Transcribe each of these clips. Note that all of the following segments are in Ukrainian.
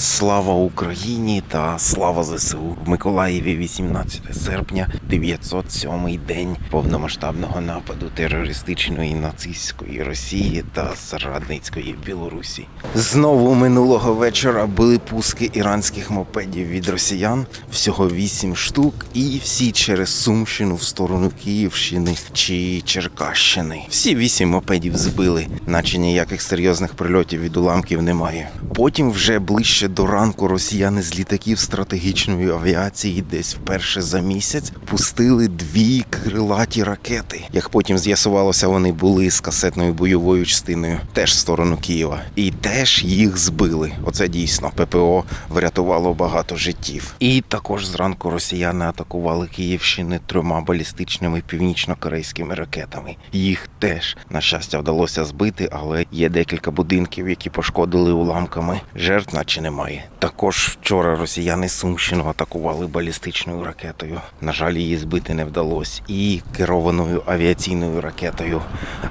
Слава Україні та слава ЗСУ в Миколаєві 18 серпня, 907 день повномасштабного нападу терористичної нацистської Росії та Зрадницької Білорусі. Знову минулого вечора були пуски іранських мопедів від росіян, всього 8 штук, і всі через Сумщину в сторону Київщини чи Черкащини. Всі вісім мопедів збили, наче ніяких серйозних прильотів від уламків немає. Потім вже ближче до ранку росіяни з літаків стратегічної авіації десь вперше за місяць пустили дві крилаті ракети. Як потім з'ясувалося, вони були з касетною бойовою частиною теж в сторону Києва. І теж їх збили. Оце дійсно ППО врятувало багато життів. І також зранку росіяни атакували Київщини трьома балістичними північно-корейськими ракетами. Їх теж на щастя вдалося збити, але є декілька будинків, які пошкодили уламками. Жертв наче немає. Також вчора росіяни Сумщину атакували балістичною ракетою. На жаль, її збити не вдалося. І керованою авіаційною ракетою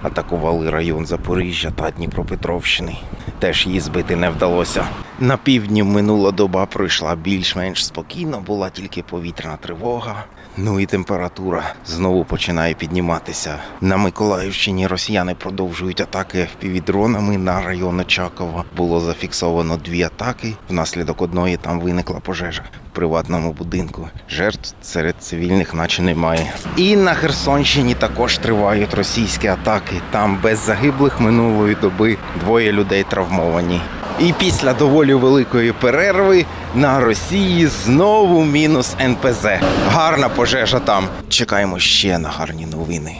атакували район Запоріжжя та Дніпропетровщини. Теж її збити не вдалося. На півдні минула доба пройшла більш-менш спокійно, була тільки повітряна тривога. Ну і температура знову починає підніматися. На Миколаївщині росіяни продовжують атаки FPV-дронами на район Очакова. Було зафіксовано дві атаки. Внаслідок одної там виникла пожежа приватному будинку. Жертв серед цивільних наче немає. І на Херсонщині також тривають російські атаки. Там без загиблих минулої доби двоє людей травмовані. І після доволі великої перерви на Росії знову мінус НПЗ. Гарна пожежа там. Чекаємо ще на гарні новини.